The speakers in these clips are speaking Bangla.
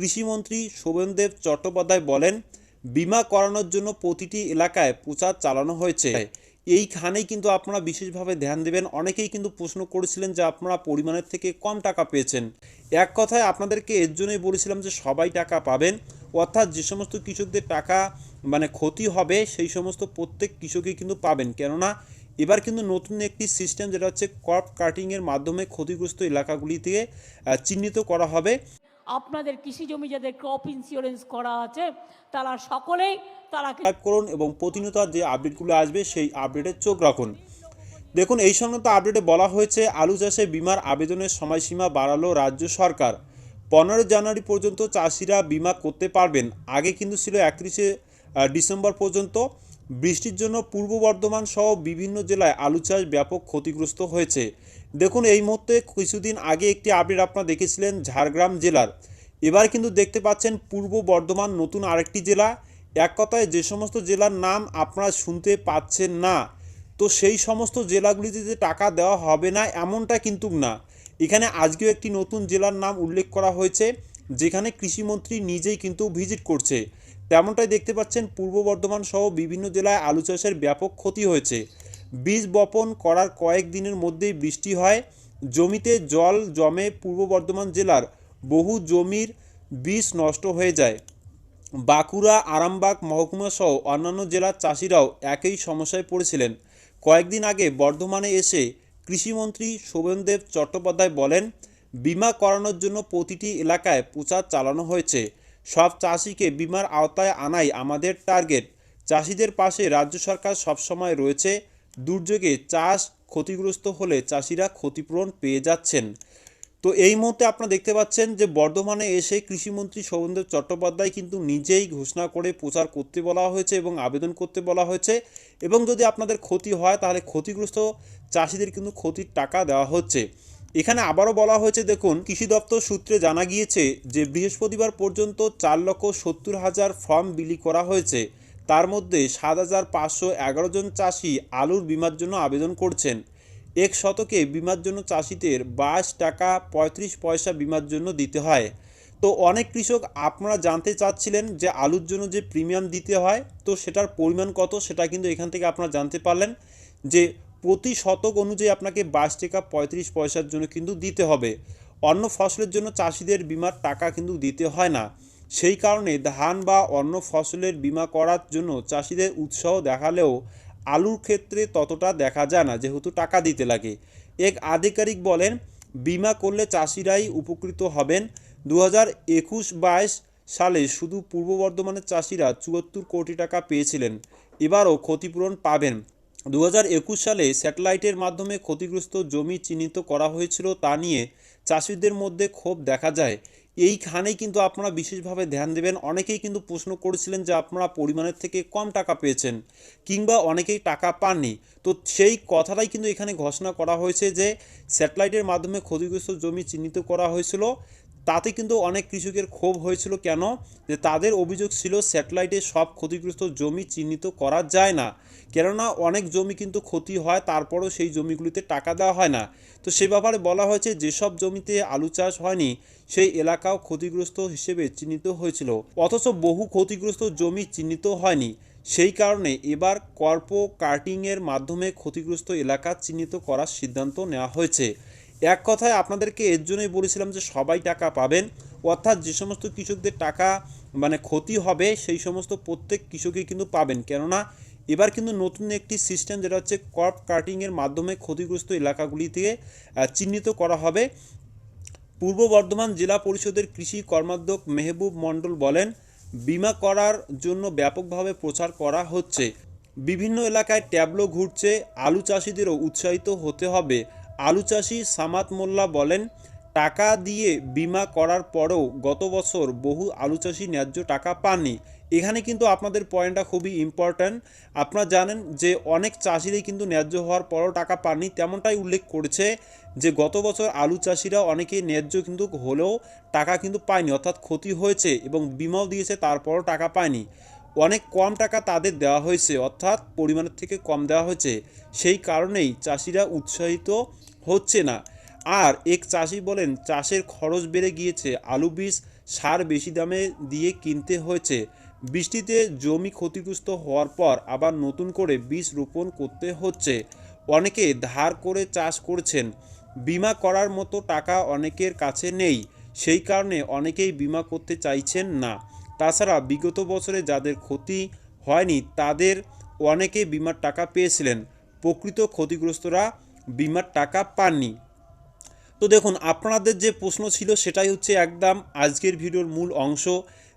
কৃষিমন্ত্রী শোভনদেব চট্টোপাধ্যায় বলেন, বিমা করানোর জন্য প্রতিটি এলাকায় প্রচার চালানো হয়েছে। এইখানেই কিন্তু আপনারা বিশেষভাবে ধ্যান দেবেন। অনেকেই কিন্তু প্রশ্ন করেছিলেন যে আপনারা পরিমাণের থেকে কম টাকা পেয়েছেন। এক কথায় আপনাদেরকে এর জন্যই বলেছিলাম যে সবাই টাকা পাবেন, অর্থাৎ যে সমস্ত কৃষকদের টাকা মানে ক্ষতি হবে, সেই সমস্ত প্রত্যেক কৃষকই কিন্তু পাবেন। কেননা, এবার কিন্তু নতুন একটি সিস্টেম যেটা হচ্ছে ক্রপ কাটিংয়ের মাধ্যমে ক্ষতিগ্রস্ত এলাকাগুলি থেকে চিহ্নিত করা হবে। আপনাদের কৃষি জমি যাদের ক্রপ ইন্স্যুরেন্স করা আছে, তারা সকলেই তারা করুন এবং প্রতিনিয়ত যে আপডেটগুলো আসবে সেই আপডেটে চোখ রাখুন। দেখুন, এই সংক্রান্ত আপডেটে বলা হয়েছে, আলু চাষে বিমার আবেদনের সময়সীমা বাড়ালো রাজ্য সরকার। পনেরো জানুয়ারি পর্যন্ত চাষিরা বিমা করতে পারবেন, আগে কিন্তু ছিল একত্রিশে ডিসেম্বর পর্যন্ত। বৃষ্টির জন্য পূর্ব বর্ধমান সহ বিভিন্ন জেলায় আলু চাষ ব্যাপক ক্ষতিগ্রস্ত হয়েছে। দেখুন, এই মুহূর্তে কিছুদিন আগে একটি আপডেট আপনারা দেখেছিলেন ঝাড়গ্রাম জেলার। এবার কিন্তু দেখতে পাচ্ছেন পূর্ব বর্ধমান নতুন আরেকটি জেলা। এক কথায় যে সমস্ত জেলার নাম আপনারা শুনতে পাচ্ছেন না। তো সেই সমস্ত জেলাগুলিতে যে টাকা দেওয়া হবে না, এমনটা কিন্তু না। এখানে আজকেও একটি নতুন জেলার নাম উল্লেখ করা হয়েছে, যেখানে কৃষিমন্ত্রী নিজেই কিন্তু ভিজিট করছে। তেমনটাই দেখতে পাচ্ছেন পূর্ব বর্ধমান সহ বিভিন্ন জেলায় আলু চাষের ব্যাপক ক্ষতি হয়েছে। বীজ বপন করার কয়েক দিনের মধ্যেই বৃষ্টি হয়। জমিতে জল জমে পূর্ব বর্ধমান জেলার বহু জমির বীজ নষ্ট হয়ে যায়। বাঁকুড়া, আরামবাগ, মহকুমা সহ অন্যান্য জেলার চাষিরাও একই সমস্যায় পড়েছিলেন। কয়েকদিন আগে বর্ধমানে এসে কৃষিমন্ত্রী শোভনদেব চট্টোপাধ্যায় বলেন, বিমা করানোর জন্য প্রতিটি এলাকায় প্রচার চালানো হয়েছে। সব চাষিকে বিমার আওতায় আনাই আমাদের টার্গেট। চাষিদের পাশে রাজ্য সরকার সবসময় রয়েছে। দুর্যোগে চাষ ক্ষতিগ্রস্ত হলে চাষিরা ক্ষতিপূরণ পেয়ে যাচ্ছেন। তো এই মুহূর্তে আপনারা দেখতে পাচ্ছেন যে, বর্ধমানে এসে কৃষিমন্ত্রী শোভনদেব চট্টোপাধ্যায় কিন্তু নিজেই ঘোষণা করে প্রচার করতে বলা হয়েছে এবং আবেদন করতে বলা হয়েছে। এবং যদি আপনাদের ক্ষতি হয়, তাহলে ক্ষতিগ্রস্ত চাষিদের কিন্তু ক্ষতির টাকা দেওয়া হচ্ছে। এখানে আবারও বলা হয়েছে, দেখুন, কৃষি দপ্তর সূত্রে জানা গিয়েছে যে বৃহস্পতিবার পর্যন্ত চার লক্ষ সত্তর হাজার ফর্ম বিলি করা হয়েছে। তার মধ্যে সাত হাজার পাঁচশো এগারো জন চাষি আলুর বিমার জন্য আবেদন করছেন। এক শতকে বিমার জন্য চাষিদের বাইশ টাকা পঁয়ত্রিশ পয়সা বিমার জন্য দিতে হয়। তো অনেক কৃষক আপনারা জানতে চাচ্ছিলেন যে আলুর জন্য যে প্রিমিয়াম দিতে হয়, তো সেটার পরিমাণ কত সেটা কিন্তু এখান থেকে আপনারা জানতে পারলেন যে প্রতি শতক অনুযায়ী আপনাকে বাইশ টাকা পঁয়ত্রিশ পয়সার জন্য কিন্তু দিতে হবে। অন্য ফসলের জন্য চাষিদের বিমার টাকা কিন্তু দিতে হয় না। সেই কারণে ধান বা অন্য ফসলের বিমা করার জন্য চাষিদের উৎসাহ দেখালেও আলুর ক্ষেত্রে ততটা দেখা যায় না, যেহেতু টাকা দিতে লাগে। এক আধিকারিক বলেন, বিমা করলে চাষিরাই উপকৃত হবেন। দু হাজার একুশ বাইশ সালে শুধু পূর্ব বর্ধমানের চাষিরা চুয়াত্তর কোটি টাকা পেয়েছিলেন। এবারও ক্ষতিপূরণ পাবেন। দু হাজার একুশ সালে স্যাটেলাইটের মাধ্যমে ক্ষতিগ্রস্ত জমি চিহ্নিত করা হয়েছিল তা নিয়ে চাষিদের মধ্যে ক্ষোভ দেখা যায়। এইখানেই কিন্তু আপনারা বিশেষভাবে ধ্যান দেবেন। অনেকেই কিন্তু প্রশ্ন করেছিলেন যে আপনারা পরিমাণের থেকে কম টাকা পেয়েছেন কিংবা অনেকেই টাকা পাননি। তো সেই কথাটাই কিন্তু এখানে ঘোষণা করা হয়েছে যে স্যাটেলাইটের মাধ্যমে ক্ষতিগ্রস্ত জমি চিহ্নিত করা হয়েছিল। তাতে কিন্তু অনেক কৃষকের ক্ষোভ হয়েছিল। কেন? যে তাদের অভিযোগ ছিল, স্যাটেলাইটে সব ক্ষতিগ্রস্ত জমি চিহ্নিত করা যায় না। কেননা অনেক জমি কিন্তু ক্ষতি হয়, তারপরও সেই জমিগুলিতে টাকা দেওয়া হয় না। তো সে ব্যাপারে বলা হয়েছে, যেসব জমিতে আলু চাষ হয়নি, সেই এলাকাও ক্ষতিগ্রস্ত হিসেবে চিহ্নিত হয়েছিল। অথচ বহু ক্ষতিগ্রস্ত জমি চিহ্নিত হয়নি। সেই কারণে এবার কর্প কার্টিংয়ের মাধ্যমে ক্ষতিগ্রস্ত এলাকা চিহ্নিত করার সিদ্ধান্ত নেওয়া হয়েছে। এক কথায় আপনাদেরকে এর জন্যই বলেছিলাম যে সবাই টাকা পাবেন। অর্থাৎ যে সমস্ত কৃষকদের টাকা মানে ক্ষতি হবে, সেই সমস্ত প্রত্যেক কৃষকই কিন্তু পাবেন। কেননা, এবার কিন্তু নতুন একটি সিস্টেম যেটা হচ্ছে ক্রপ কাটিংয়ের মাধ্যমে ক্ষতিগ্রস্ত এলাকাগুলি থেকে চিহ্নিত করা হবে। পূর্ব বর্ধমান জেলা পরিষদের কৃষি কর্মাধ্যক্ষ মেহবুব মণ্ডল বলেন, বিমা করার জন্য ব্যাপকভাবে প্রচার করা হচ্ছে। বিভিন্ন এলাকায় ট্যাবলো ঘুরছে, আলু চাষিদেরও উৎসাহিত হতে হবে। আলু চাষি সামাত মোল্লা বলেন, টাকা দিয়ে বিমা করার পরেও গত বছর বহু আলু চাষি ন্যায্য টাকা পাননি। এখানে কিন্তু আপনাদের পয়েন্টটা খুবই ইম্পর্ট্যান্ট আপনারা জানেন যে অনেক চাষিরাই কিন্তু ন্যায্য হওয়ার পরও টাকা পাননি। তেমনটাই উল্লেখ করেছে যে গত বছর আলু চাষিরা অনেকে ন্যায্য কিন্তু হলেও টাকা কিন্তু পায়নি, অর্থাৎ ক্ষতি হয়েছে এবং বিমাও দিয়েছে, তারপরও টাকা পায়নি। অনেক কম টাকা তাদের দেওয়া হয়েছে, অর্থাৎ পরিমাণের থেকে কম দেওয়া হয়েছে। সেই কারণেই চাষিরা উৎসাহিত হচ্ছে না। আর এক চাষি বলেন, চাষের খরচ বেড়ে গিয়েছে, আলু বীজ সার বেশি দামে দিয়ে কিনতে হয়েছে। বৃষ্টিতে জমি ক্ষতিগ্রস্ত হওয়ার পর আবার নতুন করে বীজ রোপণ করতে হচ্ছে। অনেকে ধার করে চাষ করছেন। বিমা করার মতো টাকা অনেকের কাছে নেই। সেই কারণে অনেকেই বিমা করতে চাইছেন না। তাছাড়া বিগত বছরে যাদের ক্ষতি হয়নি, তাদের অনেকে বিমার টাকা পেয়েছিলেন। প্রকৃত ক্ষতিগ্রস্তরা বিমার টাকা পাননি। তো দেখুন, আপনাদের যে প্রশ্ন ছিল সেটাই হচ্ছে একদম আজকের ভিডিওর মূল অংশ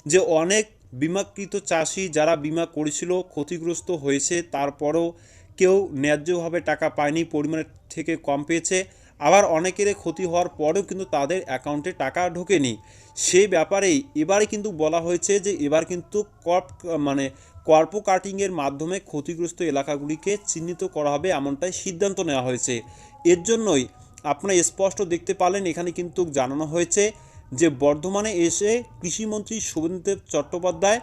যে অনেক বিমাকৃত চাষি যারা বিমা করেছিল, ক্ষতিগ্রস্ত হয়েছে, তারপরও কেউ ন্যায্যভাবে টাকা পায়নি, পরিমাণের থেকে কম পেয়েছে। আবার অনেকের ক্ষতি হওয়ার পরেও কিন্তু তাদের অ্যাকাউন্টে টাকা ঢোকেনি। সেই ব্যাপারেই এবারে কিন্তু বলা হয়েছে যে এবার কিন্তু কর্প মানে কর্প কাটিংয়ের মাধ্যমে ক্ষতিগ্রস্ত এলাকাগুলিকে চিহ্নিত করা হবে এমনটাই সিদ্ধান্ত নেওয়া হয়েছে। এর জন্যই আপনারা স্পষ্ট দেখতে পারলেন, এখানে কিন্তু জানানো হয়েছে যে বর্ধমানে এসে কৃষিমন্ত্রী শুভেন্দুদেব চট্টোপাধ্যায়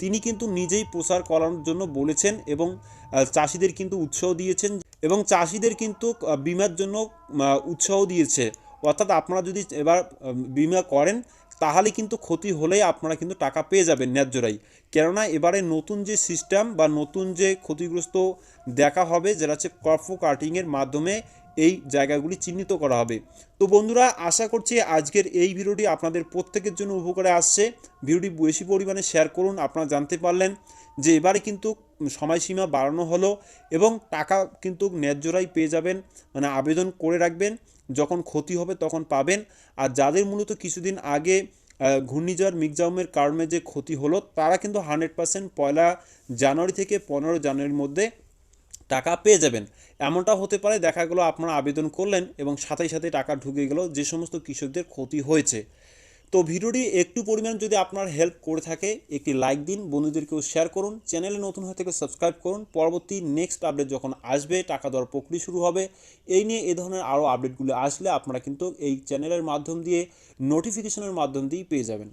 তিনি কিন্তু নিজেই প্রচার করানোর জন্য বলেছেন এবং চাষিদের কিন্তু উৎসাহ দিয়েছেন এবং চাষিদের কিন্তু বিমার জন্য উৎসাহ দিয়েছে। অর্থাৎ আপনারা যদি এবার বিমা করেন তাহলে কিন্তু ক্ষতি হলেই আপনারা কিন্তু টাকা পেয়ে যাবেন ন্যায্যরাই। কেননা এবারে নতুন যে সিস্টেম বা নতুন যে ক্ষতিগ্রস্ত দেখা হবে, যেটা হচ্ছে ক্রপ কাটিংয়ের মাধ্যমে এই জায়গাগুলি চিহ্নিত করা হবে। তো বন্ধুরা, আশা করছি আজকের এই ভিডিওটি আপনাদের প্রত্যেকের জন্য উপকারে আসছে। ভিডিওটি বেশি পরিমাণে শেয়ার করুন, আপনারা জানতে পারলেন যে এবারে কিন্তু সময়সীমা বাড়ানো হলো এবং টাকা কিন্তু ন্যায্যরাই পেয়ে যাবেন। মানে আবেদন করে রাখবেন। যখন ক্ষতি হবে তখন পাবেন। আর যাদের মূলত কিছুদিন আগে ঘূর্ণিঝড় মিকজামের কারণে যে ক্ষতি হলো, তারা কিন্তু হান্ড্রেড পার্সেন্ট পয়লা জানুয়ারি থেকে পনেরো জানুয়ারির মধ্যে টাকা পেয়ে যাবেন। এমনটা হতে পারে, দেখা গেলো আপনারা আবেদন করলেন এবং সাথে সাথে টাকা ঢুকে গেল, যে সমস্ত কৃষকদের ক্ষতি হয়েছে। তো ভিডিওটি একটু পরিমাণ যদি আপনার হেল্প করে থাকে, একটি লাইক দিন, বন্ধুদেরকেও শেয়ার করুন চ্যানেলে নতুন হয়ে থেকে সাবস্ক্রাইব করুন, পরবর্তী নেক্সট আপডেট যখন আসবে, টাকা দেওয়ার প্রক্রিয়া শুরু হবে, এই নিয়ে এ ধরনের আরও আপডেটগুলো আসলে আপনারা কিন্তু এই চ্যানেলের মাধ্যম দিয়ে নোটিফিকেশনের মাধ্যম দিয়ে পেয়ে যাবেন।